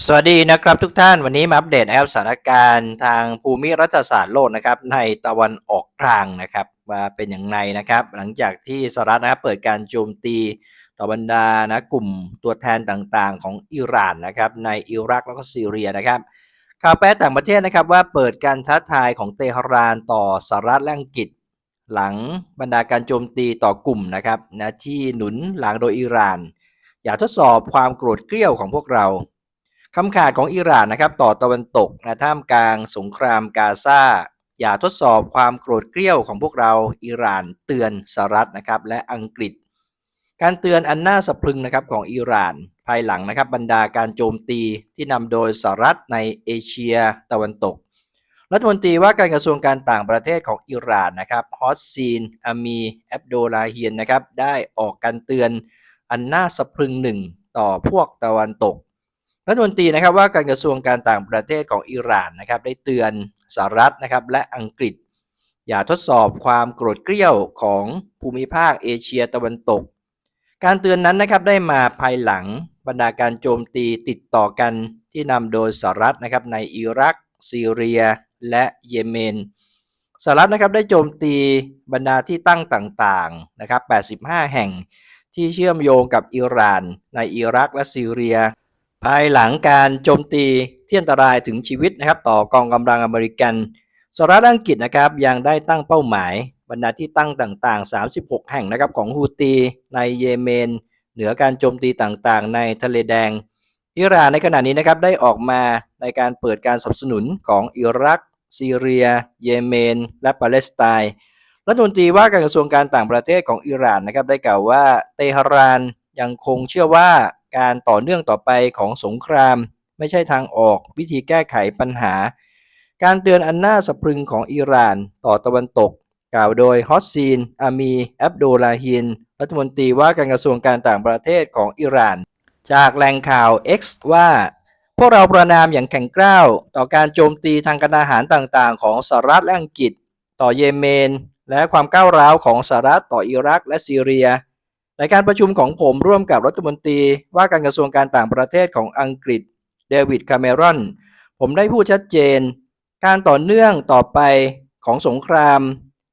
สวัสดีนะครับทุกท่านวันนี้มาอัปเดตนะครับสถานการณ์ทางภูมิรัฐศาสตร์โลกนะครับในตะวันออกกลางนะครับว่าเป็นอย่างไรนะครับ หลังจากที่สหรัฐนะครับเปิดการโจมตีต่อบรรดานะกลุ่มตัวแทนต่างๆ ของอิหร่านนะครับในอิรักแล้วก็ซีเรียนะครับข่าวแปลต่างประเทศนะครับว่าเปิดการท้าทายของเตหะรานต่อสหรัฐและอังกฤษ หลังบรรดาการโจมตีต่อกลุ่มนะครับนะที่หนุนหลังโดยอิหร่าน อย่าทดสอบความโกรธเกรี้ยวของพวกเรา คำขาดของอิหร่านนะครับต่อตะวันตกนะท่ามกลางสงครามกาซาอย่าทดสอบความโกรธเกรี้ยวของพวกเราอิหร่านเตือนสหรัฐนะครับและอังกฤษ การเตือนอันน่าสะพรึงนะครับของอิหร่าน ภายหลังนะครับบรรดาการโจมตีที่นำโดยสหรัฐในเอเชียตะวันตก รัฐมนตรีว่าการกระทรวงการต่างประเทศของอิหร่านนะครับฮอสซีนอามีแอบโดลาเฮียนนะครับได้ออกการเตือนอันน่าสะพรึงหนึ่งต่อพวกตะวันตก รัฐมนตรีนะครับว่าการกระทรวงการต่างประเทศของอิหร่านนะครับได้เตือนสหรัฐนะครับและอังกฤษ อย่าทดสอบความโกรธเกรี้ยวของภูมิภาคเอเชียตะวันตก การเตือนนั้นนะครับได้มาภายหลังบรรดาการโจมตีติดต่อกันที่นำโดยสหรัฐนะครับในอิรัก ซีเรีย และเยเมนสหรัฐนะครับได้โจมตีบรรดาที่ตั้งต่างๆนะครับ85 แห่งที่เชื่อมโยงกับอิหร่าน ในอิรักและซีเรีย ภายหลังการโจมตีที่อันตรายถึงชีวิตนะครับต่อกองกำลังอเมริกันสหรัฐอังกฤษนะครับยังได้ตั้งเป้าหมายบรรดาที่ตั้งต่างๆ 36 แห่งนะครับของฮูตีในเยเมน เหนือการโจมตีต่างๆ ในทะเลแดง อิหร่านในขณะนี้นะครับได้ออกมาในการเปิดการสนับสนุนของอิรัก ซีเรีย เยเมน และปาเลสไตน์รัฐมนตรีว่าการกระทรวงการต่างประเทศของอิหร่านนะครับได้กล่าวว่าเตหะรานยังคงเชื่อว่า การต่อเนื่องต่อไปของสงคราม ไม่ใช่ทางออกวิธีแก้ไขปัญหา การเตือนอันน่าสะพรึงของอิหร่านต่อตะวันตก กล่าวโดยฮอสซีน อามีแอบโดลาฮิน รัฐมนตรีว่าการกระทรวงการต่างประเทศของอิหร่าน จากแหล่งข่าว X ว่า พวกเราประนามอย่างแข็งกร้าว ต่อการโจมตีทางการอาหารต่างๆ ของสหรัฐและอังกฤษ ต่อเยเมน และความก้าวร้าวของสหรัฐต่ออิรักและซีเรีย ในการประชุมของผมร่วมกับรัฐมนตรีว่าการกระทรวงการต่างประเทศของอังกฤษเดวิดคาเมรอนผมได้พูดชัดเจน การต่อเนื่องต่อไปของสงคราม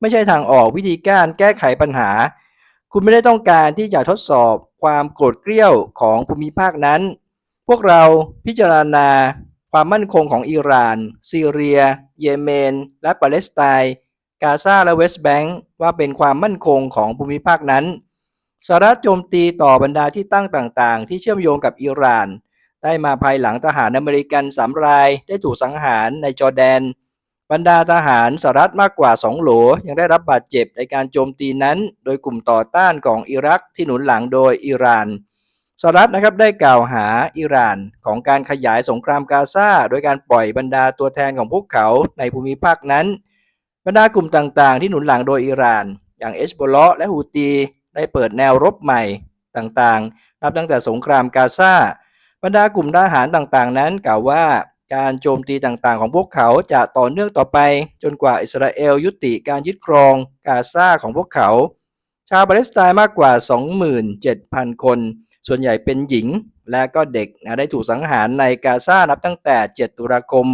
ไม่ใช่ทางออกวิธีการแก้ไขปัญหา คุณไม่ได้ต้องการที่จะทดสอบความโกรธเกรี้ยวของภูมิภาคนั้น พวกเราพิจารณาความมั่นคงของอิหร่าน ซีเรีย เยเมน และปาเลสไตน์กาซาและเวสต์แบงก์ว่าเป็นความมั่นคงของภูมิภาคนั้น สหรัฐโจมตีต่อบรรดาที่ตั้งต่างๆ ที่เชื่อมโยงกับอิหร่าน ได้มาภายหลังทหารอเมริกันสามราย ได้ถูกสังหารในจอร์แดน บรรดาทหารสหรัฐมากกว่า 2 โหล ยังได้รับบาดเจ็บในการโจมตีนั้น โดยกลุ่มต่อต้านของอิรักที่หนุนหลังโดยอิหร่านสหรัฐนะครับได้กล่าวหาอิหร่านของการขยายสงครามกาซาโดยการปล่อยบรรดาตัวแทนของพวกเขาในภูมิภาคนั้น บรรดากลุ่มต่างๆ ที่หนุนหลังโดยอิหร่าน อย่างเอชโบลอและฮูตี ได้เปิดแนวรบใหม่ต่างๆ นับตั้งแต่สงครามกาซาบรรดากลุ่มทหารต่างๆ นั้นกล่าวว่าการโจมตีต่างๆ ของพวกเขาจะต่อเนื่องต่อไป จนกว่าอิสราเอลยุติการยึดครองกาซาของพวกเขา ชาวปาเลสไตน์มากกว่า 27,000 คน ส่วนใหญ่เป็นหญิงและก็เด็กนะได้ถูกสังหารในกาซานับตั้งแต่ 7 ตุลาคม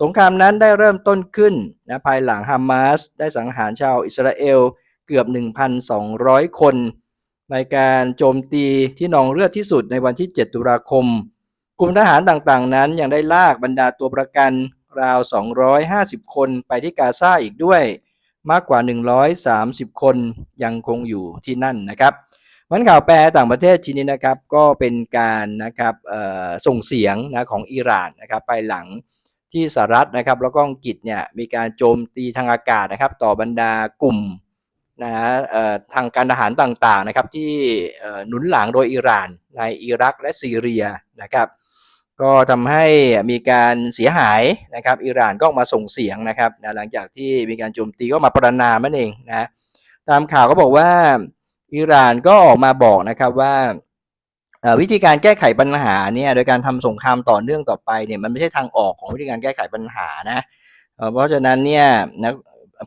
สงครามนั้นได้เริ่มต้นขึ้นนะภายหลังฮามาสได้สังหารชาวอิสราเอล เกือบ 1,200 คน ในการโจมตีที่นองเลือดที่สุดในวันที่ 7 ตุลาคม กลุ่มทหารต่างๆ นั้นยังได้ลากบรรดาตัวประกันราว 250 คนไปที่กาซาอีกด้วย มากกว่า 130 คนยังคงอยู่ที่นั่นนะครับมันข่าวแปลต่างประเทศชิ้นนี้นะครับก็เป็นการนะครับส่งเสียงนะของอิหร่านนะครับภายหลังที่สหรัฐนะครับแล้วก็อังกฤษเนี่ยมีการโจมตีทางอากาศนะครับต่อบรรดากลุ่ม นะฮะทางการทหารต่างๆนะครับที่หนุนหลังโดยอิหร่านในอิรักและซีเรียนะครับก็ทำให้มีการเสียหายนะครับอิหร่านก็ออกมาส่งเสียงนะครับนะหลังจากที่มีการโจมตีก็มาประนามนั่นเองนะตามข่าวก็บอกว่าอิหร่านก็ออกมาบอกนะครับว่าวิธีการแก้ไขปัญหาเนี่ยโดยการทำสงครามต่อเนื่องต่อไปเนี่ยมันไม่ใช่ทางออกของวิธีการแก้ไขปัญหานะเพราะฉะนั้นเนี่ยนะ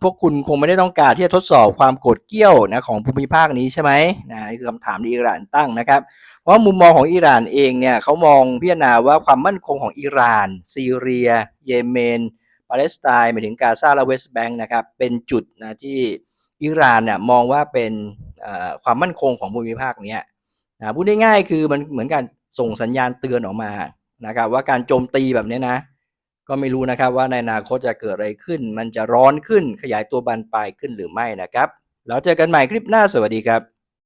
พวกคุณคงไม่ได้ต้องการที่จะทดสอบความโกรธเกี้ยวนะของภูมิภาคนี้ใช่ไหมนะนี่คือคำถามที่อิหร่านตั้งนะครับ เพราะมุมมองของอิหร่านเองเนี่ยเขามองพิจารณาว่าความมั่นคงของอิหร่าน ซีเรีย เยเมน ปาเลสไตน์หมายถึงกาซาและเวสต์แบงก์นะครับเป็นจุดนะที่อิหร่านเนี่ยมองว่าเป็นความมั่นคงของภูมิภาคนี้นะพูดง่ายๆคือมันเหมือนการส่งสัญญาณเตือนออกมานะครับว่าการโจมตีแบบนี้นะ ก็ไม่รู้นะครับว่าในอนาคตจะเกิดอะไรขึ้น มันจะร้อนขึ้นขยายตัวบานปลายขึ้นหรือไม่นะครับ แล้วเจอกันใหม่คลิปหน้าสวัสดีครับ